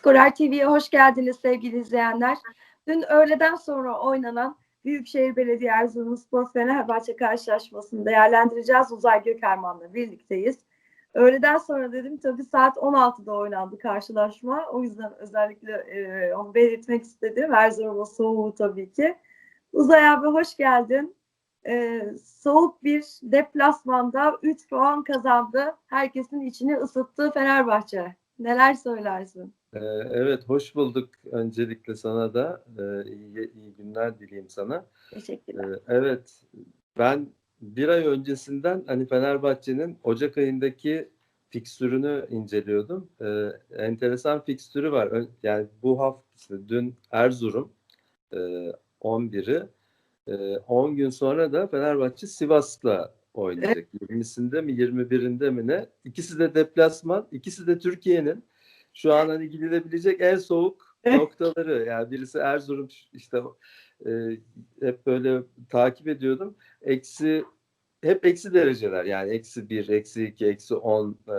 Skorer TV'ye hoş geldiniz sevgili izleyenler. Dün öğleden sonra oynanan Büyükşehir Belediye Erzurumspor Fenerbahçe karşılaşmasını değerlendireceğiz. Uzay Gökerman'la birlikteyiz. Öğleden sonra dedim tabii saat 16'da oynandı karşılaşma. O yüzden özellikle e, onu belirtmek istedim. Erzurum'un soğuğu tabii ki. Uzay abi hoş geldin. E, soğuk bir deplasmanda 3 puan kazandı. Herkesin içini ısıttı Fenerbahçe. Neler söylersin? Ee, Evet, hoş bulduk öncelikle sana da. Ee, iyi, iyi günler dileyim sana. Teşekkürler. Ee, Evet, ben bir ay öncesinden hani Fenerbahçe'nin Ocak ayındaki fikstürünü inceliyordum. Enteresan fikstürü var. Yani bu hafta, işte dün Erzurum e, 11'i, e, 10 gün sonra da Fenerbahçe Sivas'la oynayacak. 20'sinde mi 21'inde mi ne? İkisi de deplasman, ikisi de Türkiye'nin şu an hani gidilebilecek en soğuk noktaları. Yani birisi Erzurum işte e, hep böyle takip ediyordum. Eksi hep eksi dereceler yani eksi bir, eksi iki, eksi on e,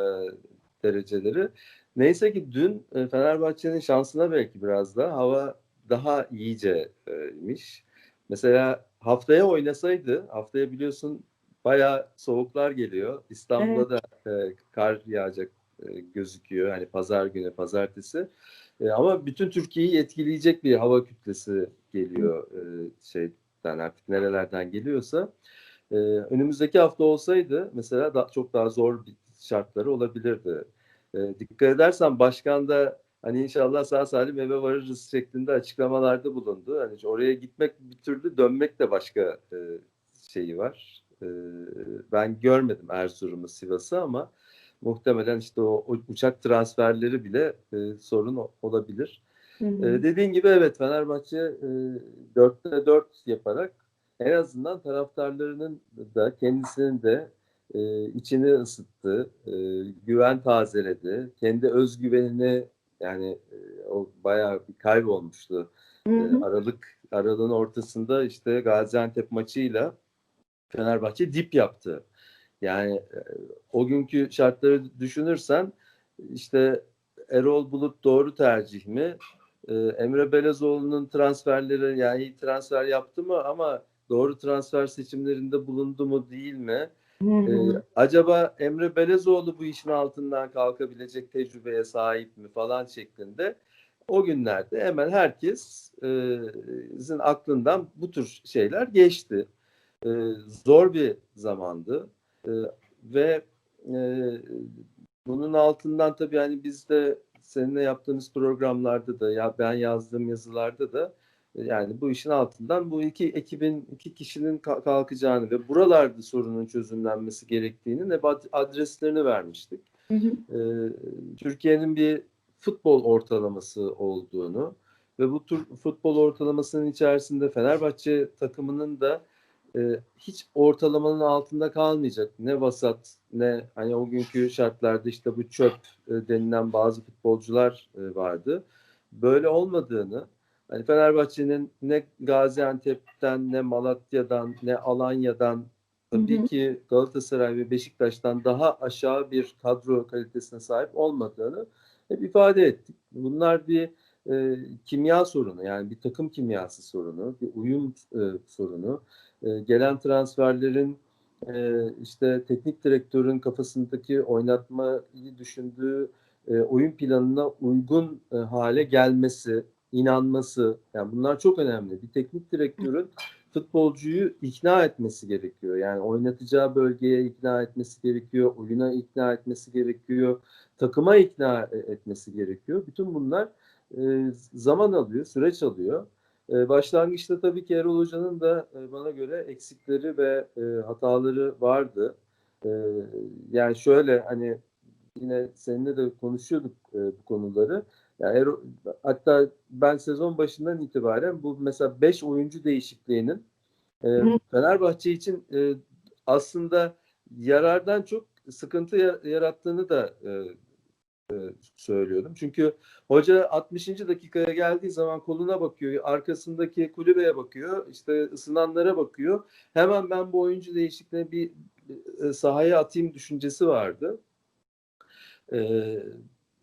dereceleri. Neyse ki dün e, Fenerbahçe'nin şansına belki biraz da hava daha iyiceymiş. Mesela haftaya oynasaydı, haftaya biliyorsun bayağı soğuklar geliyor. İstanbul'da da e, kar yağacak e, gözüküyor. Hani pazar günü, pazartesi. E, ama bütün Türkiye'yi etkileyecek bir hava kütlesi geliyor e, şeyden artık nerelerden geliyorsa. E, önümüzdeki hafta olsaydı mesela da, çok daha zor bir şartları olabilirdi. E, dikkat edersen başkan da hani inşallah sağ salim eve varırız şeklinde açıklamalarda bulundu. Hani oraya gitmek bir türlü dönmek de başka e, şeyi var. E, ben görmedim Erzurum'u, Sivas'ı ama muhtemelen işte o, o uçak transferleri bile e, sorun o- olabilir. Hı hı. E, dediğin gibi evet Fenerbahçe e, 4'te 4 yaparak en azından taraftarlarının da kendisinin de e, içini ısıttı, e, güven tazeledi, kendi özgüvenini yani e, o bayağı bir kaybolmuştu. Hı E. Aralık aralığın ortasında işte Gaziantep maçıyla Fenerbahçe dip yaptı. Yani e, o günkü şartları düşünürsen işte Erol Bulut doğru tercih mi? Ee, Emre Belezoğlu'nun transferleri yani iyi transfer yaptı mı ama doğru transfer seçimlerinde bulundu mu değil mi? Hı hı. acaba Emre Belezoğlu bu işin altından kalkabilecek tecrübeye sahip mi falan şeklinde o günlerde hemen herkes e, sizin aklından bu tür şeyler geçti. E, zor bir zamandı E, ve e, bunun altından tabii hani biz de seninle yaptığımız programlarda da ya ben yazdığım yazılarda da e, yani bu işin altından bu iki ekibin iki kişinin ka- kalkacağını ve buralarda sorunun çözümlenmesi gerektiğini ad- adreslerini vermiştik. Hı hı. E, Türkiye'nin bir futbol ortalaması olduğunu ve bu tür futbol ortalamasının içerisinde Fenerbahçe takımının da e, hiç ortalamanın altında kalmayacak. Ne vasat ne hani o günkü şartlarda işte bu çöp e, denilen bazı futbolcular e, vardı. Böyle olmadığını hani Fenerbahçe'nin ne Gaziantep'ten ne Malatya'dan ne Alanya'dan tabii Hı hı. ki Galatasaray ve Beşiktaş'tan daha aşağı bir kadro kalitesine sahip olmadığını hep ifade ettik. Bunlar bir e, kimya sorunu yani bir takım kimyası sorunu, bir uyum e, sorunu. E, gelen transferlerin e, işte teknik direktörün kafasındaki oynatmayı düşündüğü e, oyun planına uygun e, hale gelmesi, inanması yani bunlar çok önemli. Bir teknik direktörün futbolcuyu ikna etmesi gerekiyor. Yani oynatacağı bölgeye ikna etmesi gerekiyor, oyuna ikna etmesi gerekiyor, takıma ikna e- etmesi gerekiyor. Bütün bunlar e, zaman alıyor, süreç alıyor. E, başlangıçta tabii ki Erol Hoca'nın da e, bana göre eksikleri ve e, hataları vardı. E, yani şöyle hani yine seninle de konuşuyorduk e, bu konuları. Yani Erol, hatta ben sezon başından itibaren bu mesela 5 oyuncu değişikliğinin. Fenerbahçe için aslında yarardan çok sıkıntı ya- yarattığını da söylüyordum. Çünkü hoca 60. dakikaya geldiği zaman koluna bakıyor, arkasındaki kulübeye bakıyor, işte ısınanlara bakıyor. Hemen ben bu oyuncu değişikliğine bir e, sahaya atayım düşüncesi vardı. E,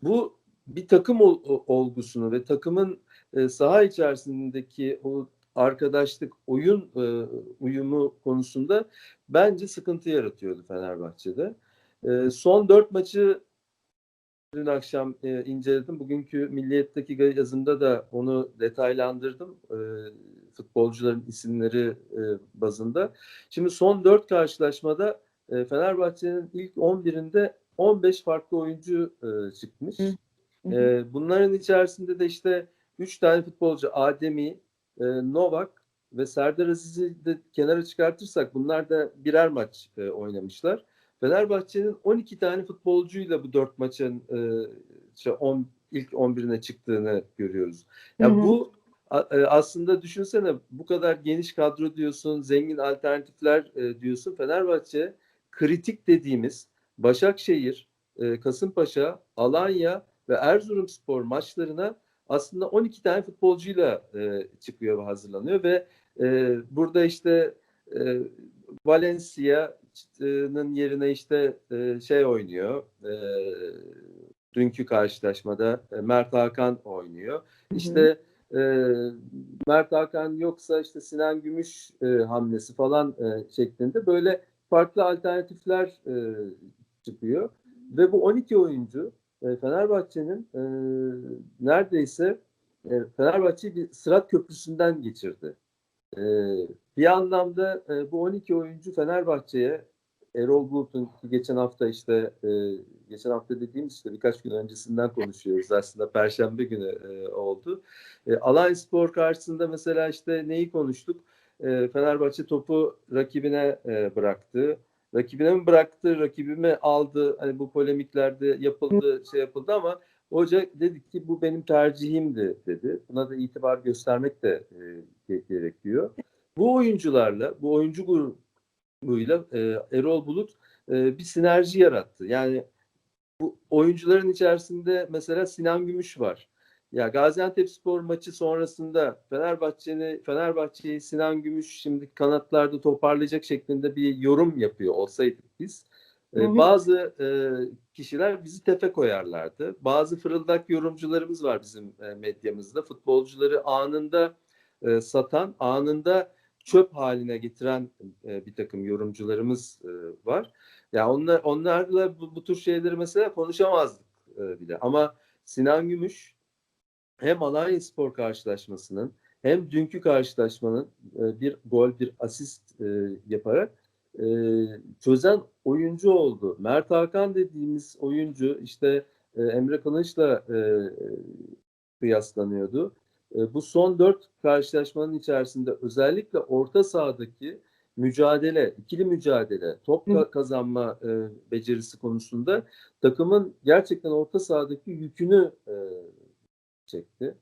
bu bir takım ol- olgusunu ve takımın e, saha içerisindeki o arkadaşlık, oyun e, uyumu konusunda bence sıkıntı yaratıyordu Fenerbahçe'de. E, son dört maçı dün akşam e, inceledim. Bugünkü Milliyet'teki yazımda da onu detaylandırdım. E, futbolcuların isimleri e, bazında. Şimdi son dört karşılaşmada e, Fenerbahçe'nin ilk 11'inde 15 farklı oyuncu e, çıkmış. Hı hı. E, bunların içerisinde de işte 3 tane futbolcu Ademi, e, Novak ve Serdar Aziz'i de kenara çıkartırsak bunlar da birer maç e, oynamışlar. Fenerbahçe'nin 12 tane futbolcuyla bu 4 maçın e, işte 10 ilk 11'ine çıktığını görüyoruz. Ya hı. bu a- e, aslında düşünsene bu kadar geniş kadro diyorsun, zengin alternatifler e, diyorsun. Fenerbahçe kritik dediğimiz Başakşehir, e, Kasımpaşa, Alanya ve Erzurumspor maçlarına aslında 12 tane futbolcuyla e, çıkıyor ve hazırlanıyor ve e, burada işte e, Valencia'nın yerine işte e, şey oynuyor. E, dünkü karşılaşmada e, Mert Hakan oynuyor. hı. İşte e, Mert Hakan yoksa işte Sinan Gümüş e, hamlesi falan e, şeklinde böyle farklı alternatifler e, çıkıyor. Ve bu 12 oyuncu e, Fenerbahçe'nin e, neredeyse e, Fenerbahçe'yi bir sırat köprüsünden geçirdi. E, bir anlamda e, bu 12 oyuncu Fenerbahçe'ye Erol Bulut'un geçen hafta işte e, geçen hafta dediğimiz işte birkaç gün öncesinden konuşuyoruz aslında Perşembe günü e, oldu. E, Alanya Spor karşısında mesela işte neyi konuştuk? E, Fenerbahçe topu rakibine e, bıraktı. Rakibine mi bıraktı, rakibi mi aldı? Hani bu polemiklerde yapıldı, şey yapıldı ama hoca dedi ki bu benim tercihimdi dedi. Buna da itibar göstermek de e, ge- gerekiyor. Bu oyuncularla, bu oyuncu grubuyla e, Erol Bulut e, bir sinerji yarattı. Yani bu oyuncuların içerisinde mesela Sinan Gümüş var. Ya Gaziantepspor maçı sonrasında Fenerbahçe'ni Fenerbahçe'yi Sinan Gümüş şimdi kanatlarda toparlayacak şeklinde bir yorum yapıyor olsaydık biz. Hı hı. bazı e, kişiler bizi tefe koyarlardı. Bazı fırıldak yorumcularımız var bizim e, medyamızda. Futbolcuları anında e, satan, anında çöp haline getiren e, bir takım yorumcularımız e, var. Ya onlar onlarla bu, bu tür şeyleri mesela konuşamazdık e, bile. Ama Sinan Gümüş hem Alanya Spor karşılaşmasının hem dünkü karşılaşmanın e, bir gol bir asist e, yaparak e, çözen oyuncu oldu. Mert Hakan dediğimiz oyuncu işte e, Emre Kılıç'la e, kıyaslanıyordu. E, bu son dört karşılaşmanın içerisinde özellikle orta sahadaki mücadele, ikili mücadele, top kazanma e, becerisi konusunda takımın gerçekten orta sahadaki yükünü e, çekti.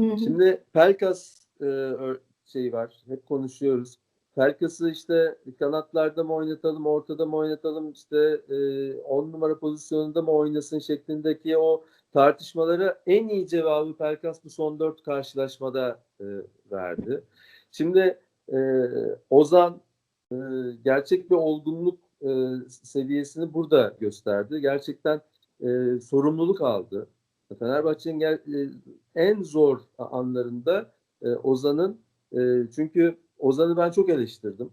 Hı hı. Şimdi Pelkas e, ö- şey var. Hep konuşuyoruz. Pelkas'ı işte kanatlarda mı oynatalım, ortada mı oynatalım, işte 10 numara pozisyonunda mı oynasın şeklindeki o tartışmalara en iyi cevabı Pelkas bu son dört karşılaşmada e, verdi. Şimdi e, Ozan e, gerçek bir olgunluk e, seviyesini burada gösterdi. Gerçekten e, sorumluluk aldı. Fenerbahçe'nin e, en zor anlarında e, Ozan'ın e, çünkü Ozan'ı ben çok eleştirdim.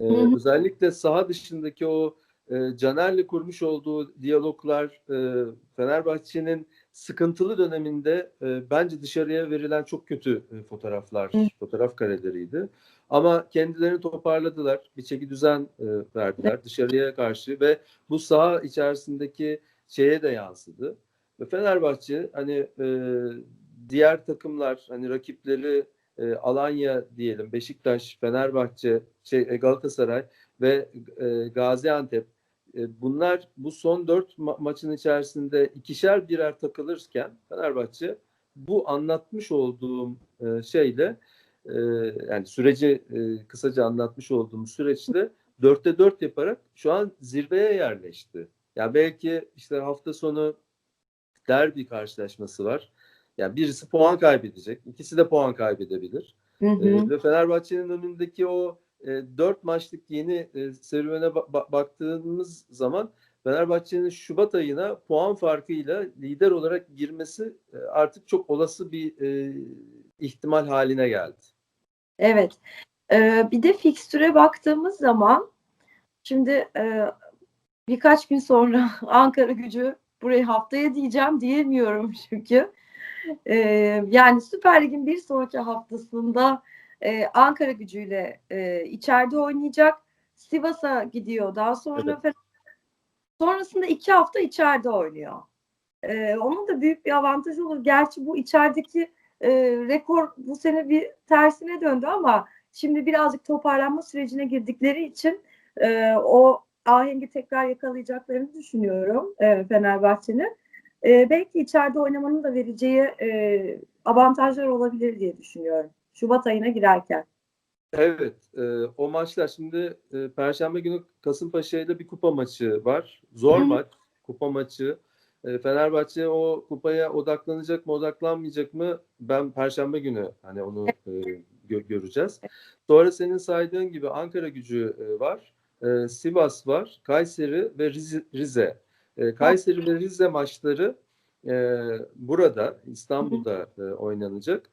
E, Hı hı. özellikle saha dışındaki o e, Caner'le kurmuş olduğu diyaloglar e, Fenerbahçe'nin sıkıntılı döneminde e, bence dışarıya verilen çok kötü e, fotoğraflar, Hı. fotoğraf kareleriydi. Ama kendilerini toparladılar. Bir çeki düzen e, verdiler dışarıya karşı ve bu saha içerisindeki şeye de yansıdı. Ve Fenerbahçe hani e, diğer takımlar hani rakipleri e, Alanya diyelim, Beşiktaş, Fenerbahçe, şey e, Galatasaray ve e, Gaziantep e, bunlar bu son dört ma- maçın içerisinde ikişer birer takılırken Fenerbahçe bu anlatmış olduğum e, şeyle e, yani süreci e, kısaca anlatmış olduğum süreçte dörtte dört yaparak şu an zirveye yerleşti. Ya belki işte hafta sonu derbi karşılaşması var. Yani birisi puan kaybedecek, ikisi de puan kaybedebilir. Hı hı. Ee, ve Fenerbahçe'nin önündeki o e, dört maçlık yeni e, serüvene ba- baktığımız zaman Fenerbahçe'nin Şubat ayına puan farkıyla lider olarak girmesi e, artık çok olası bir e, ihtimal haline geldi. Evet. Ee, bir de fikstüre baktığımız zaman şimdi e, birkaç gün sonra Ankara gücü burayı haftaya diyeceğim diyemiyorum çünkü. Ee, yani Süper Lig'in bir sonraki haftasında e, Ankara gücüyle e, içeride oynayacak. Sivas'a gidiyor. Daha sonra sonrasında iki hafta içeride oynuyor. Ee, onun da büyük bir avantajı olur. Gerçi bu içerideki e, rekor bu sene bir tersine döndü ama şimdi birazcık toparlanma sürecine girdikleri için e, o ahengi tekrar yakalayacaklarını düşünüyorum e, Fenerbahçe'nin. E, belki içeride oynamanın da vereceği e, avantajlar olabilir diye düşünüyorum. Şubat ayına girerken. Evet, e, o maçlar şimdi e, Perşembe günü Kasımpaşa ile bir kupa maçı var. Zor Hı maç, kupa maçı. E, Fenerbahçe o kupaya odaklanacak mı, odaklanmayacak mı? Ben Perşembe günü hani onu e, gö- göreceğiz. Sonra senin saydığın gibi Ankara Gücü e, var, e, Sivas var, Kayseri ve Rize. Rize. E, Kayseri ve Rize maçları e, burada İstanbul'da e, oynanacak.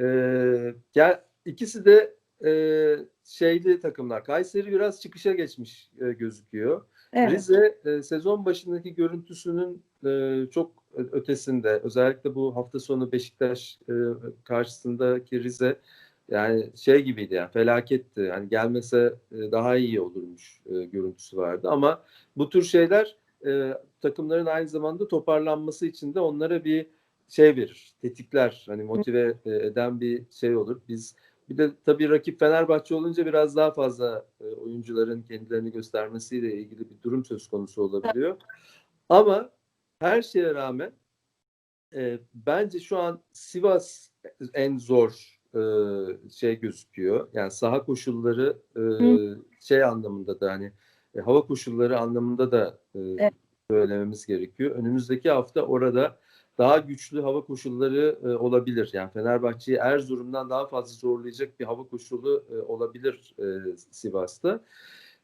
E, gel ikisi de e, şeyli takımlar. Kayseri biraz çıkışa geçmiş e, gözüküyor. Evet. Rize e, sezon başındaki görüntüsünün e, çok ötesinde. Özellikle bu hafta sonu Beşiktaş e, karşısındaki Rize yani şey gibiydi yani felaketti. Yani gelmese e, daha iyi olurmuş e, görüntüsü vardı. Ama bu tür şeyler e, takımların aynı zamanda toparlanması için de onlara bir şey verir. Tetikler. Hani motive e, eden bir şey olur. Biz bir de tabii rakip Fenerbahçe olunca biraz daha fazla e, oyuncuların kendilerini göstermesiyle ilgili bir durum söz konusu olabiliyor. Ama her şeye rağmen e, bence şu an Sivas en zor e, şey gözüküyor. Yani saha koşulları e, şey anlamında da hani e, hava koşulları anlamında da e, Evet. söylememiz gerekiyor. Önümüzdeki hafta orada daha güçlü hava koşulları e, olabilir. Yani Fenerbahçe'yi Erzurum'dan daha fazla zorlayacak bir hava koşulu e, olabilir e, Sivas'ta.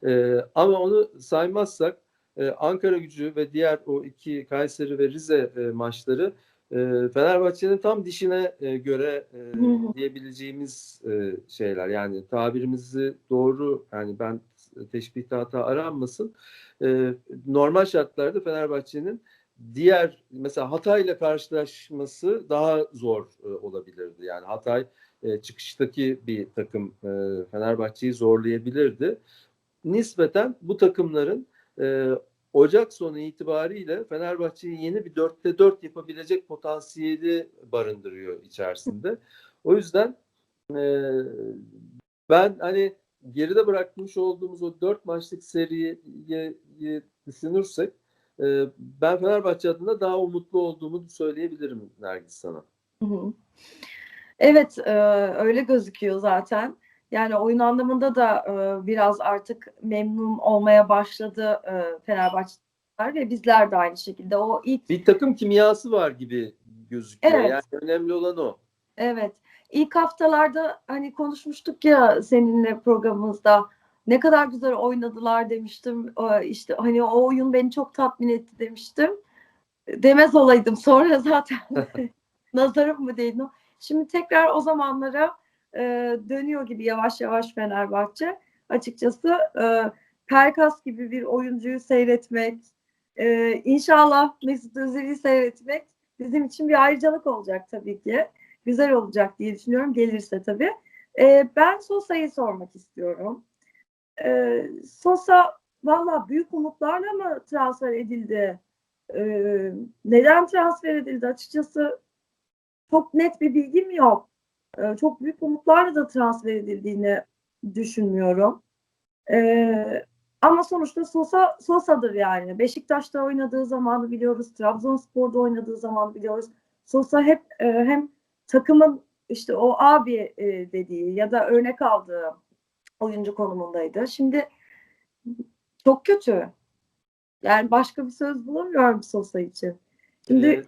E, ama onu saymazsak e, Ankara gücü ve diğer o iki Kayseri ve Rize e, maçları e, Fenerbahçe'nin tam dişine e, göre e, diyebileceğimiz e, şeyler. Yani tabirimizi doğru yani ben teşbihte hata aranmasın. E, normal şartlarda Fenerbahçe'nin diğer mesela Hatay ile karşılaşması daha zor e, olabilirdi. Yani Hatay e, çıkıştaki bir takım e, Fenerbahçe'yi zorlayabilirdi. Nispeten bu takımların e, Ocak sonu itibariyle Fenerbahçe'yi yeni bir dörtte dört yapabilecek potansiyeli barındırıyor içerisinde. O yüzden e, ben hani geride bırakmış olduğumuz o dört maçlık seriyi düşünürsek e, ben Fenerbahçe adına daha umutlu olduğumu söyleyebilirim Nergis sana. Hı hı. Evet, e, öyle gözüküyor zaten. Yani oyun anlamında da e, biraz artık memnun olmaya başladı e, Fenerbahçeliler ve bizler de aynı şekilde. O ilk Bir takım kimyası var gibi gözüküyor. Evet. Yani önemli olan o. Evet. İlk haftalarda hani konuşmuştuk ya seninle programımızda ne kadar güzel oynadılar demiştim. İşte hani o oyun beni çok tatmin etti demiştim. Demez olaydım. Sonra zaten nazarım mı değdi? Şimdi tekrar o zamanlara e, dönüyor gibi yavaş yavaş Fenerbahçe. Açıkçası e, Pelkas gibi bir oyuncuyu seyretmek, e, inşallah Mesut Özil'i seyretmek bizim için bir ayrıcalık olacak tabii ki güzel olacak diye düşünüyorum gelirse tabii. Ee, ben Sosa'yı sormak istiyorum. Ee, Sosa valla büyük umutlarla mı transfer edildi? Ee, neden transfer edildi? Açıkçası çok net bir bilgim yok. Ee, çok büyük umutlarla da transfer edildiğini düşünmüyorum. Ee, ama sonuçta Sosa Sosa'dır yani. Beşiktaş'ta oynadığı zamanı biliyoruz. Trabzonspor'da oynadığı zaman biliyoruz. Sosa hep e, hem takımın işte o abi e, dediği ya da örnek aldığı oyuncu konumundaydı. Şimdi çok kötü. Yani başka bir söz bulamıyorum Sosa için. Şimdi Ee,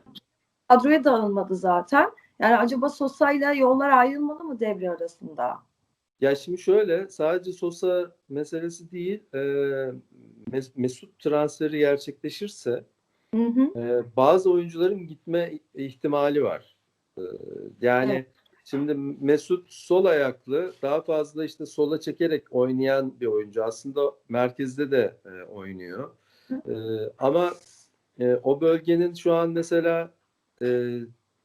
kadroya da alınmadı zaten. Yani acaba Sosa'yla yollar ayrılmalı mı devre arasında? Ya şimdi şöyle sadece Sosa meselesi değil. e, Mes- Mesut transferi gerçekleşirse Hı hı. e, bazı oyuncuların gitme ihtimali var. E, yani Evet. şimdi Mesut sol ayaklı daha fazla işte sola çekerek oynayan bir oyuncu. Aslında merkezde de e, oynuyor. E, ama e, o bölgenin şu an mesela e,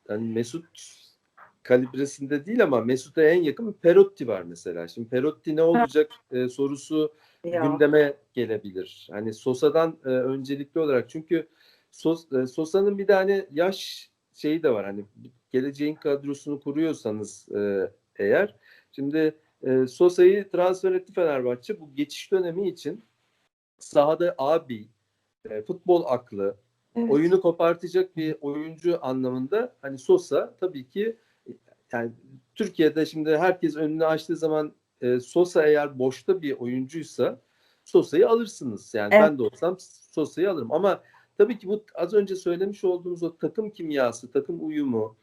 yani Mesut kalibresinde değil ama Mesut'a en yakın Perotti var mesela. Şimdi Perotti ne olacak e, sorusu Ya. gündeme gelebilir. Hani Sosa'dan e, öncelikli olarak çünkü Sos, e, Sosa'nın bir tane yaş şeyi de var. Hani geleceğin kadrosunu kuruyorsanız e, eğer şimdi e, Sosa'yı transfer etti Fenerbahçe. Bu geçiş dönemi için sahada abi, e, futbol aklı, Evet. oyunu kopartacak bir oyuncu anlamında hani Sosa tabii ki yani Türkiye'de şimdi herkes önünü açtığı zaman e, Sosa eğer boşta bir oyuncuysa Sosa'yı alırsınız. Yani Evet. ben de olsam Sosa'yı alırım ama tabii ki bu az önce söylemiş olduğumuz o takım kimyası, takım uyumu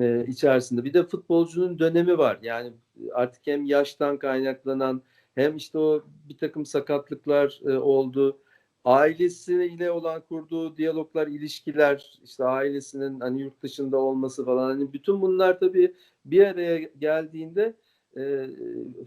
e, içerisinde bir de futbolcunun dönemi var. Yani artık hem yaştan kaynaklanan hem işte o bir takım sakatlıklar e, oldu ailesiyle olan kurduğu diyaloglar, ilişkiler, işte ailesinin hani yurt dışında olması falan hani bütün bunlar tabii bir araya geldiğinde e,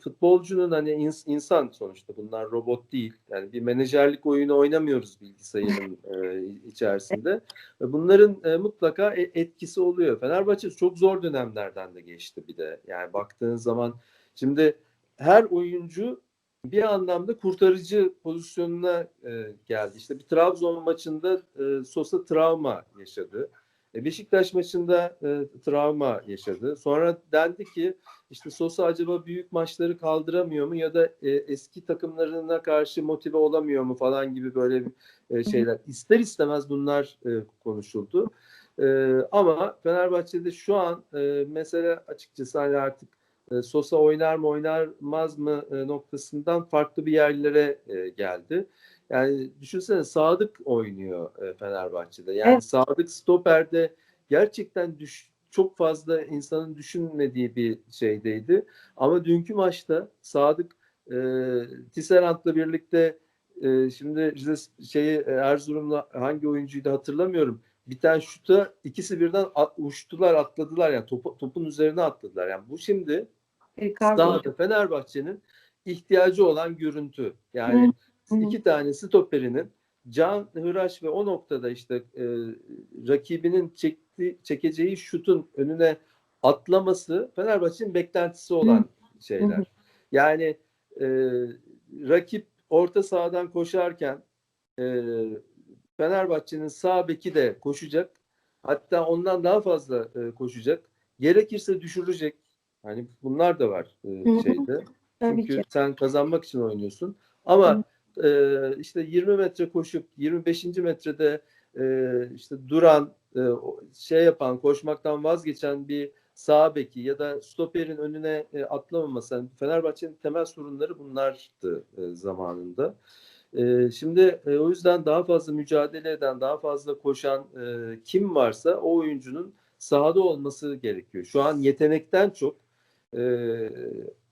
futbolcunun hani ins- insan sonuçta bunlar robot değil. Yani bir menajerlik oyunu oynamıyoruz bilgisayarın e, içerisinde. Bunların e, mutlaka e- etkisi oluyor. Fenerbahçe çok zor dönemlerden de geçti bir de. Yani baktığın zaman şimdi her oyuncu bir anlamda kurtarıcı pozisyonuna e, geldi. İşte bir Trabzon maçında e, Sosa travma yaşadı. E, Beşiktaş maçında e, travma yaşadı. Sonra dendi ki işte Sosa acaba büyük maçları kaldıramıyor mu ya da e, eski takımlarına karşı motive olamıyor mu falan gibi böyle e, şeyler. İster istemez bunlar e, konuşuldu. E, ama Fenerbahçe'de şu an e, mesele açıkçası hani artık e, Sosa oynar mı oynarmaz mı e, noktasından farklı bir yerlere e, geldi. Yani düşünsene Sadık oynuyor e, Fenerbahçe'de. Yani Evet. Sadık stoperde gerçekten düş, çok fazla insanın düşünmediği bir şeydeydi. Ama dünkü maçta Sadık e, Tisserant'la birlikte e, şimdi Rize şeyi e, Erzurum'la hangi oyuncuydu hatırlamıyorum. Bir tane şuta ikisi birden at- uçtular atladılar yani topu, topun üzerine atladılar. Yani bu şimdi Ricardo. sahada Fenerbahçe'nin ihtiyacı olan görüntü. Yani Hı hı. iki tane stoperinin Can Hıraş ve o noktada işte e, rakibinin çekti, çekeceği şutun önüne atlaması Fenerbahçe'nin beklentisi olan şeyler. Hı hı. Yani e, rakip orta sahadan koşarken e, Fenerbahçe'nin sağ beki de koşacak. Hatta ondan daha fazla e, koşacak. Gerekirse düşürecek. Hani bunlar da var e, Hı hı. şeyde. Tabii Çünkü sen kazanmak için oynuyorsun. Ama e, işte 20 metre koşup 25. metrede e, işte duran, e, şey yapan, koşmaktan vazgeçen bir sağ beki ya da stoperin önüne e, atlamaması. Yani Fenerbahçe'nin temel sorunları bunlardı e, zamanında. E, şimdi e, o yüzden daha fazla mücadele eden, daha fazla koşan e, kim varsa o oyuncunun sahada olması gerekiyor. Şu an yetenekten çok e,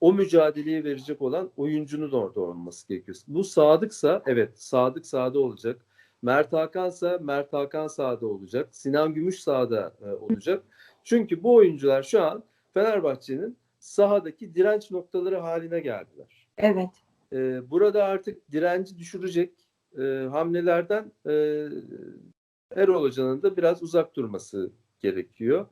o mücadeleyi verecek olan oyuncunun orada olması gerekiyor. Bu Sadıksa evet Sadık sahada olacak. Mert Hakan'sa Mert Hakan sahada olacak. Sinan Gümüş sahada e, olacak. Çünkü bu oyuncular şu an Fenerbahçe'nin sahadaki direnç noktaları haline geldiler. Evet. E, burada artık direnci düşürecek e, hamlelerden e, Erol Hoca'nın da biraz uzak durması gerekiyor.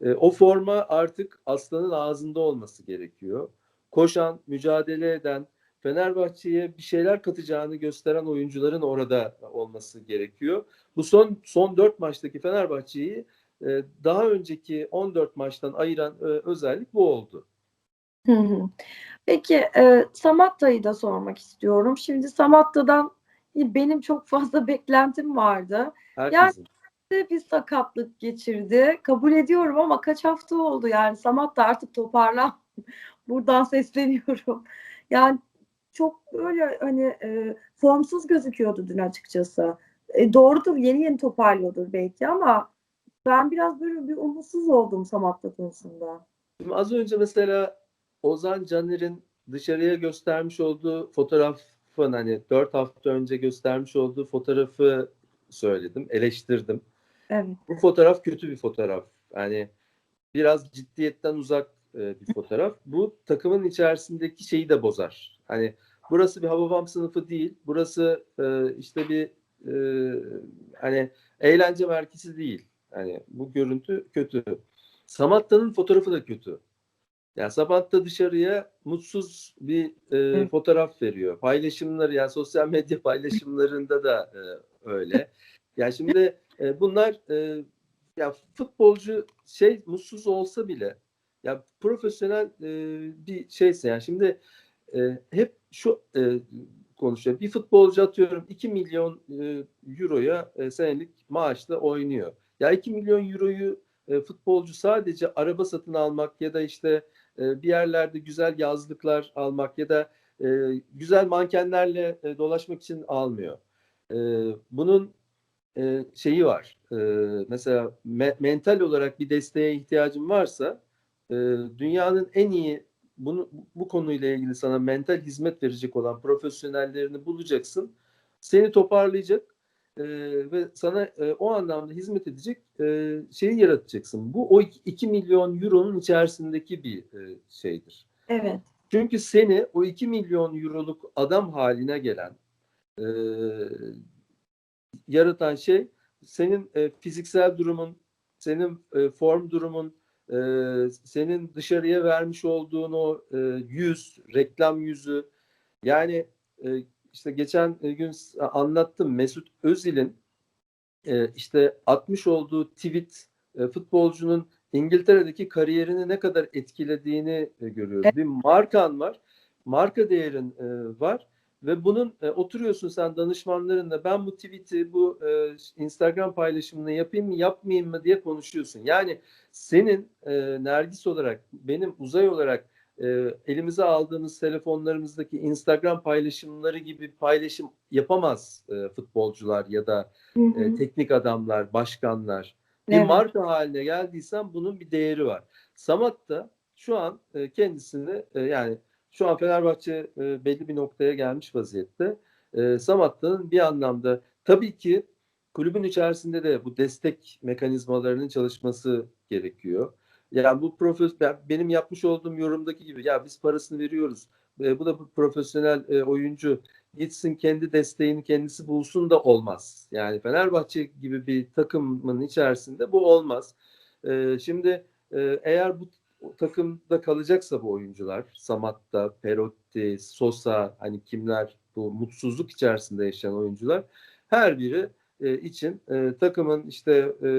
E, o forma artık aslanın ağzında olması gerekiyor. Koşan, mücadele eden, Fenerbahçe'ye bir şeyler katacağını gösteren oyuncuların orada olması gerekiyor. Bu son son 4 maçtaki Fenerbahçe'yi e, daha önceki 14 maçtan ayıran e, özellik bu oldu. Peki e, Samatta'yı da sormak istiyorum. Şimdi Samatta'dan benim çok fazla beklentim vardı. Herkesin. de bir sakatlık geçirdi. Kabul ediyorum ama kaç hafta oldu yani Samat da artık toparlan. Buradan sesleniyorum. Yani çok böyle hani e, formsuz gözüküyordu dün açıkçası. E, doğrudur yeni yeni toparlıyordur belki ama ben biraz böyle bir umutsuz oldum Samat'ta konusunda. Şimdi az önce mesela Ozan Caner'in dışarıya göstermiş olduğu fotoğraf fotoğrafın hani 4 hafta önce göstermiş olduğu fotoğrafı söyledim, eleştirdim. Evet. Bu fotoğraf kötü bir fotoğraf. Yani biraz ciddiyetten uzak e, bir fotoğraf. Bu takımın içerisindeki şeyi de bozar. Hani burası bir Hababam sınıfı değil. Burası e, işte bir e, hani eğlence merkezi değil. Hani bu görüntü kötü. Samatta'nın fotoğrafı da kötü. Yani Samatta dışarıya mutsuz bir e, Evet. fotoğraf veriyor. Paylaşımları yani sosyal medya paylaşımlarında da e, öyle. Yani şimdi e, bunlar e, ya futbolcu şey mutsuz olsa bile ya profesyonel e, bir şeyse yani şimdi e, hep şu e, konuşuyor. Bir futbolcu atıyorum 2 milyon e, euroya e, senelik maaşla oynuyor. Ya 2 milyon euroyu e, futbolcu sadece araba satın almak ya da işte e, bir yerlerde güzel yazlıklar almak ya da e, güzel mankenlerle e, dolaşmak için almıyor. E, bunun e, şeyi var. E, mesela me- mental olarak bir desteğe ihtiyacın varsa e, dünyanın en iyi bunu bu konuyla ilgili sana mental hizmet verecek olan profesyonellerini bulacaksın. Seni toparlayacak e, ve sana e, o anlamda hizmet edecek e, şeyi yaratacaksın. Bu o 2 milyon euronun içerisindeki bir e, şeydir. Evet. Çünkü seni o 2 milyon euroluk adam haline gelen e, yaratan şey senin e, fiziksel durumun, senin e, form durumun, e, senin dışarıya vermiş olduğun o e, yüz, reklam yüzü. Yani e, işte geçen gün s- anlattım Mesut Özil'in e, işte atmış olduğu tweet e, futbolcunun İngiltere'deki kariyerini ne kadar etkilediğini e, görüyoruz. Evet. Bir markan var, marka değerin e, var ve bunun e, oturuyorsun sen danışmanlarınla ben bu tweet'i, bu e, Instagram paylaşımını yapayım mı, yapmayayım mı diye konuşuyorsun. Yani senin e, Nergis olarak, benim uzay olarak e, elimize aldığımız telefonlarımızdaki Instagram paylaşımları gibi paylaşım yapamaz e, futbolcular ya da Hı hı. e, teknik adamlar, başkanlar. Bir Evet. marka haline geldiysen bunun bir değeri var. Samat da şu an e, kendisini e, yani şu an Fenerbahçe e, belli bir noktaya gelmiş vaziyette. E, Samatta'nın bir anlamda tabii ki kulübün içerisinde de bu destek mekanizmalarının çalışması gerekiyor. Yani bu profes ben- benim yapmış olduğum yorumdaki gibi ya biz parasını veriyoruz. E, bu da bu profesyonel e, oyuncu gitsin kendi desteğini kendisi bulsun da olmaz. Yani Fenerbahçe gibi bir takımın içerisinde bu olmaz. Ee, şimdi e, eğer bu takımda kalacaksa bu oyuncular, Samatta, Perotti, Sosa, hani kimler bu mutsuzluk içerisinde yaşayan oyuncular, her biri e, için e, takımın işte e,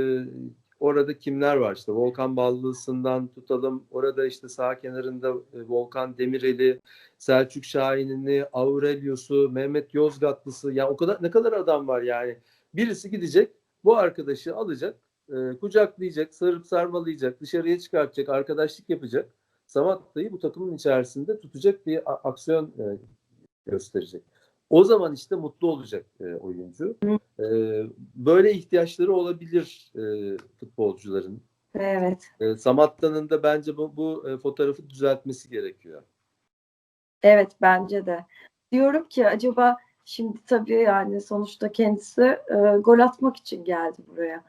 orada kimler var işte Volkan Ballısından tutalım orada işte sağ kenarında e, Volkan Demireli, Selçuk Şahin'ini, Aurelius'u, Mehmet Yozgatlısı ya o kadar ne kadar adam var yani. Birisi gidecek bu arkadaşı alacak, e, kucaklayacak, sarıp sarmalayacak, dışarıya çıkartacak, arkadaşlık yapacak. Samatta'yı bu takımın içerisinde tutacak bir aksiyon e, gösterecek. O zaman işte mutlu olacak e, oyuncu. E, böyle ihtiyaçları olabilir e, futbolcuların. Evet. E, Samatta'nın da bence bu, bu e, fotoğrafı düzeltmesi gerekiyor. Evet bence de. Diyorum ki acaba şimdi tabii yani sonuçta kendisi e, gol atmak için geldi buraya.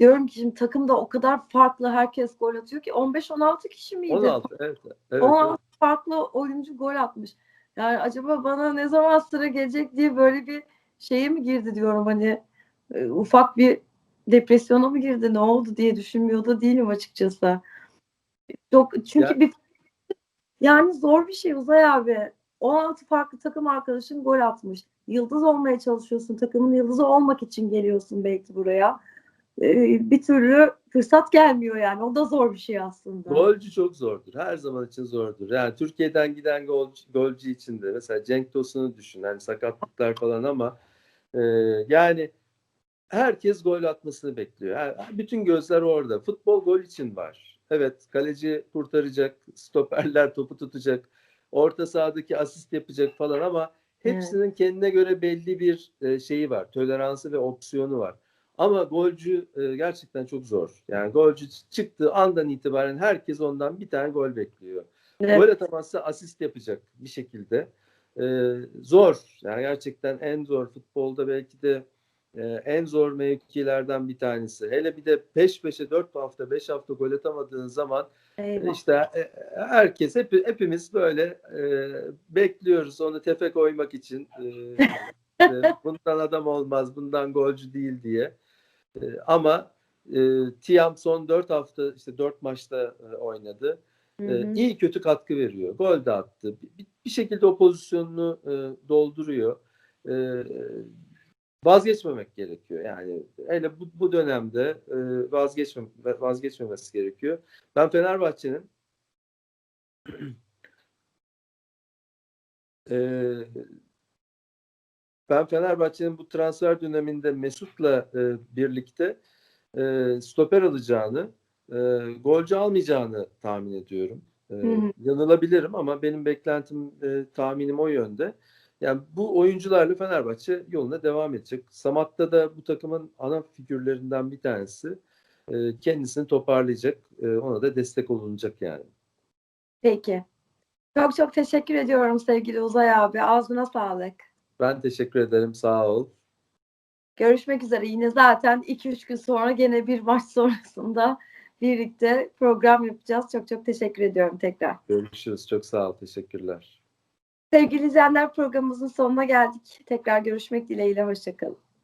Diyorum ki şimdi takımda o kadar farklı herkes gol atıyor ki 15-16 kişi miydi? 16 evet. evet, 16 evet. farklı oyuncu gol atmış. Yani acaba bana ne zaman sıra gelecek diye böyle bir şeye mi girdi diyorum hani e, ufak bir depresyona mı girdi ne oldu diye düşünmüyor da değilim açıkçası. Çok çünkü Ya- bir yani zor bir şey Uzay abi. 16 farklı takım arkadaşın gol atmış. Yıldız olmaya çalışıyorsun. Takımın yıldızı olmak için geliyorsun belki buraya. Ee, bir türlü fırsat gelmiyor yani. O da zor bir şey aslında. Golcü çok zordur. Her zaman için zordur. Yani Türkiye'den giden gol, golcü için de mesela Cenk Tosun'u düşün. Yani sakatlıklar falan ama e, yani herkes gol atmasını bekliyor. Yani bütün gözler orada. Futbol gol için var. Evet kaleci kurtaracak, stoperler topu tutacak, orta sahadaki asist yapacak falan ama hepsinin kendine göre belli bir e, şeyi var. Toleransı ve opsiyonu var. Ama golcü e, gerçekten çok zor. Yani golcü çıktığı andan itibaren herkes ondan bir tane gol bekliyor. Evet. Gol atamazsa asist yapacak bir şekilde. e, zor. Yani gerçekten en zor futbolda belki de e, en zor mevkilerden bir tanesi. Hele bir de peş peşe 4 hafta 5 hafta gol atamadığın zaman Eyvah. işte e, herkes hep, hepimiz böyle e, bekliyoruz onu tefe koymak için. E, bundan adam olmaz, bundan golcü değil diye. E, ama e, Tiam son 4 hafta işte 4 maçta e, oynadı. Hı E, iyi kötü katkı veriyor. Gol de attı. Bir, bir şekilde o pozisyonunu e, dolduruyor. E, vazgeçmemek gerekiyor. Yani hele bu, bu dönemde e, vazgeçmem, vazgeçmemesi gerekiyor. Ben Fenerbahçe'nin e, ben Fenerbahçe'nin bu transfer döneminde Mesut'la e, birlikte e, stoper alacağını, e, golcü almayacağını tahmin ediyorum. E, Hı hı. yanılabilirim ama benim beklentim, e, tahminim o yönde. Yani bu oyuncularla Fenerbahçe yoluna devam edecek. Samat'ta da bu takımın ana figürlerinden bir tanesi. E, kendisini toparlayacak. E, ona da destek olunacak yani. Peki. Çok çok teşekkür ediyorum sevgili Uzay abi. Ağzına sağlık. Ben teşekkür ederim. Sağ ol. Görüşmek üzere. Yine zaten 2-3 gün sonra gene bir maç sonrasında birlikte program yapacağız. Çok çok teşekkür ediyorum tekrar. Görüşürüz. Çok sağ ol. Teşekkürler. Sevgili izleyenler programımızın sonuna geldik. Tekrar görüşmek dileğiyle. Hoşçakalın.